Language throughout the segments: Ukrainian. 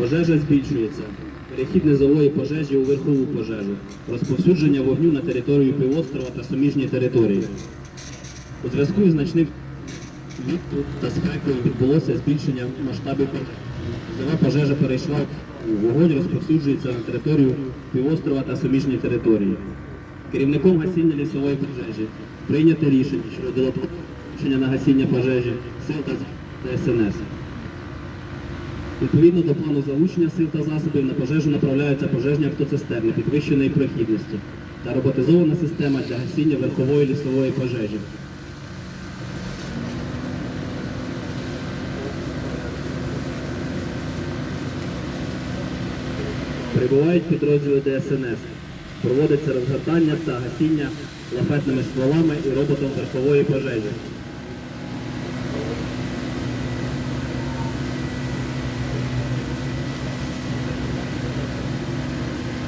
Пожежа збільшується. Перехід низової пожежі у верхову пожежу. Розповсюдження вогню на територію півострова та суміжні території. У зв'язку із значним вітру та спекою відбулося збільшення масштабів пожежі. Пожежа перейшла у вогонь, розповсюджується на територію півострова та суміжні території. Керівником гасіння лісової пожежі прийнято рішення щодо долучення на гасіння пожежі сил та СНС. Відповідно до плану залучення сил та засобів на пожежу направляються пожежні автоцистерни підвищеної прохідності та роботизована система для гасіння верхової лісової пожежі. Прибувають підрозділи ДСНС. Проводиться розгортання та гасіння лафетними стволами і роботом верхової пожежі.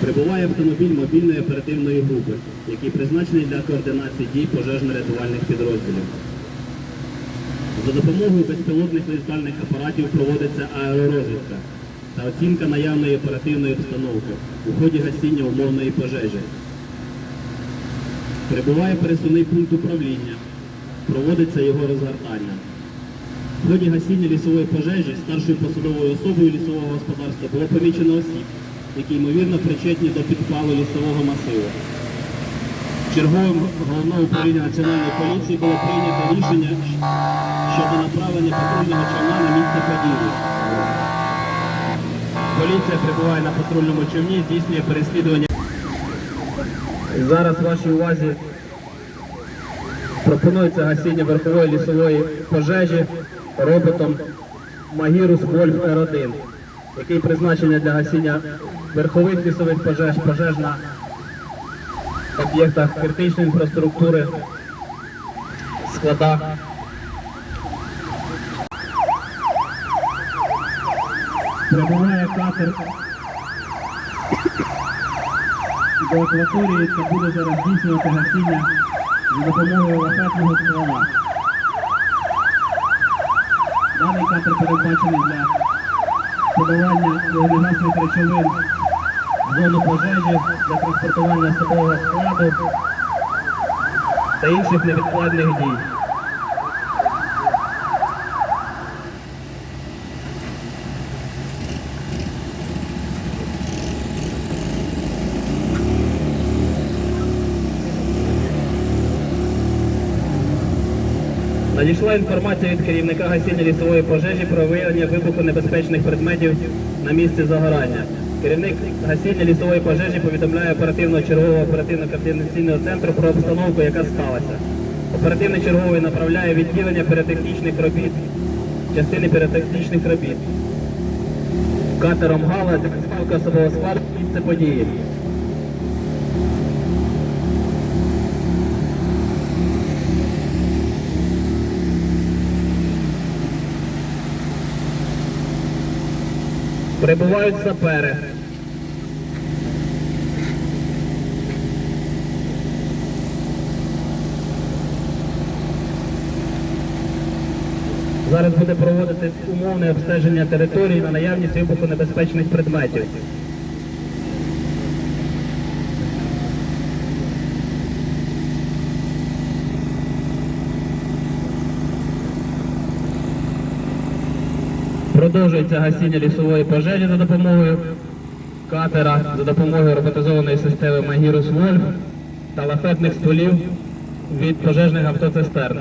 Прибуває автомобіль мобільної оперативної групи, який призначений для координації дій пожежно-рятувальних підрозділів. За допомогою безпілотних літальних апаратів проводиться аеророзвідка та оцінка наявної оперативної обстановки у ході гасіння умовної пожежі. Прибуває пересувний пункт управління, проводиться його розгортання. В ході гасіння лісової пожежі старшою посадовою особою лісового господарства було помічено осіб, які ймовірно причетні до підпалу лісового масиву. Черговим головного управління національної поліції було прийнято рішення щодо направлення патрульного човна на місце події. Поліція прибуває на патрульному човні, здійснює переслідування. Зараз вашій увазі пропонується гасіння верхової лісової пожежі роботом Магірус Вольф Р1, який призначений для гасіння верхових лісових пожеж, пожеж на об'єктах критичної інфраструктури, складах. Прибуває катер до акваторії та буде зараз здійснювати гасіння за допомогою лахетного ствола. Даний катер передбачений для подавання вогнегасних речовин в зону пожежі для транспортування особового складу та інших невідкладних дій. Надійшла інформація від керівника гасіння лісової пожежі про виявлення вибухонебезпечних предметів на місці загорання. Керівник гасіння лісової пожежі повідомляє оперативного чергового оперативно-координаційного центру про обстановку, яка сталася. Оперативний черговий направляє відділення піротехнічних робіт, частини піротехнічних робіт. Катером Гала доставки особового складу місце події. Прибувають сапери. Зараз буде проводити умовне обстеження території на наявність вибухонебезпечних предметів. Продовжується гасіння лісової пожежі за допомогою катера, за допомогою роботизованої системи Магірус Вольф та лафетних стволів від пожежних автоцистерн.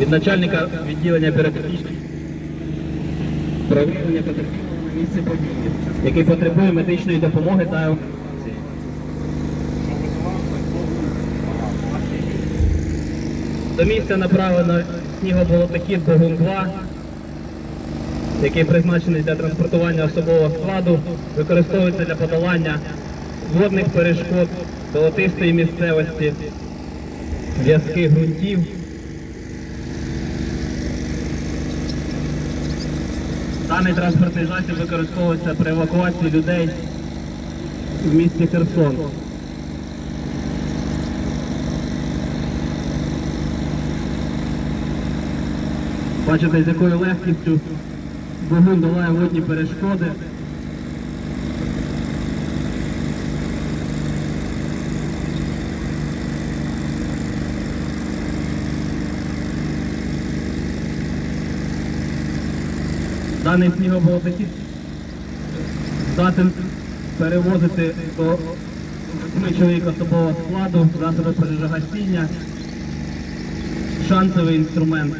Від начальника відділення піротехнічних проведення потерпілого на місце події, який потребує медичної допомоги та евакуації. До місця направлено снігоболотохід Богун-2, який призначений для транспортування особового складу, використовується для подолання водних перешкод, болотистої місцевості, в'язких ґрунтів. Даний транспортний засіб використовується при евакуації людей в місті Херсон. Бачите, з якою легкістю вогонь долає водні перешкоди. Даний снігополотохід здатен перевозити до 8 чоловік особового складу, засоби пожежогасіння, шансовий інструмент.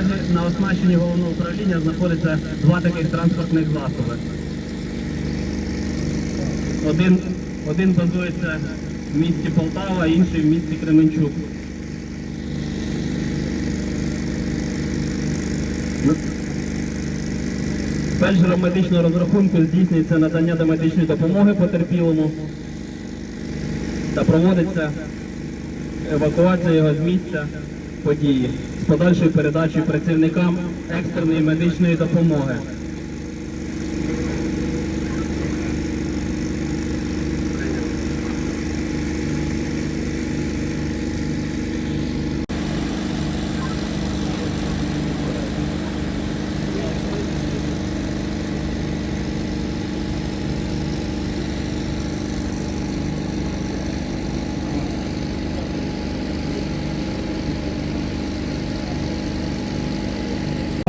Наразі на оснащенні головного управління знаходиться два таких транспортних засоби. Один, один базується в місті Полтава, інший в місті Кременчук. Фельдшером медичного розрахунку здійснюється надання домедичної допомоги потерпілому та проводиться евакуація його з місця події з передачі працівникам екстреної медичної допомоги.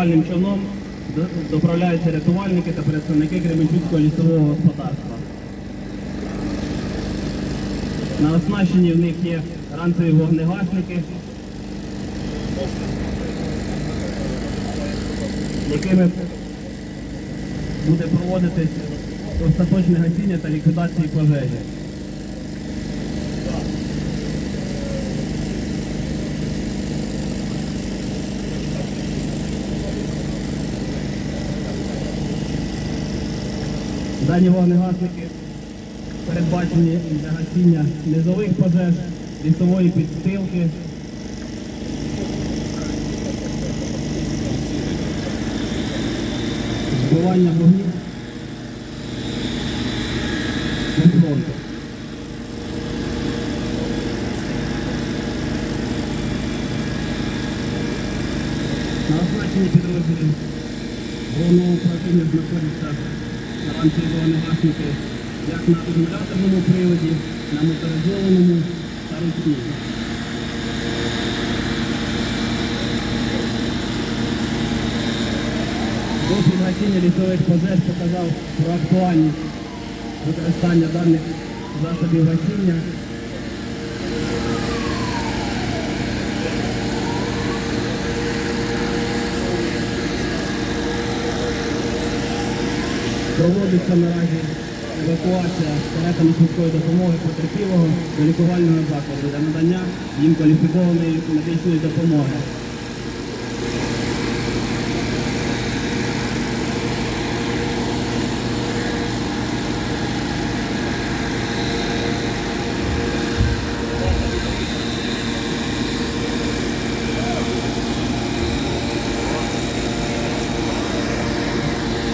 Рятувальним човном доправляються рятувальники та представники Кременчуцького лісового господарства. На оснащенні в них є ранцеві вогнегасники, якими буде проводитись остаточне гасіння та ліквідації пожежі. Дані вогнегасники передбачені для гасіння низових пожеж, лісової підстилки. Збивання вогнів. На оснащенні підрозділів головного управління знаходяться ранцеві вогнегасники як на акумуляторному приводі, на моторизованому та ручному. Досвід гасіння лісових пожеж показав про актуальність використання даних засобів гасіння. Проводиться наразі евакуація каретами швидкої допомоги потерпілого до лікувального закладу для надання їм кваліфікованої медичної допомоги.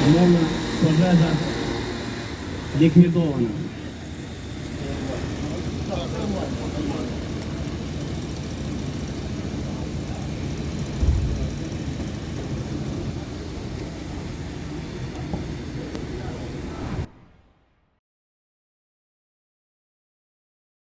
Умовно пожежа ліквідована.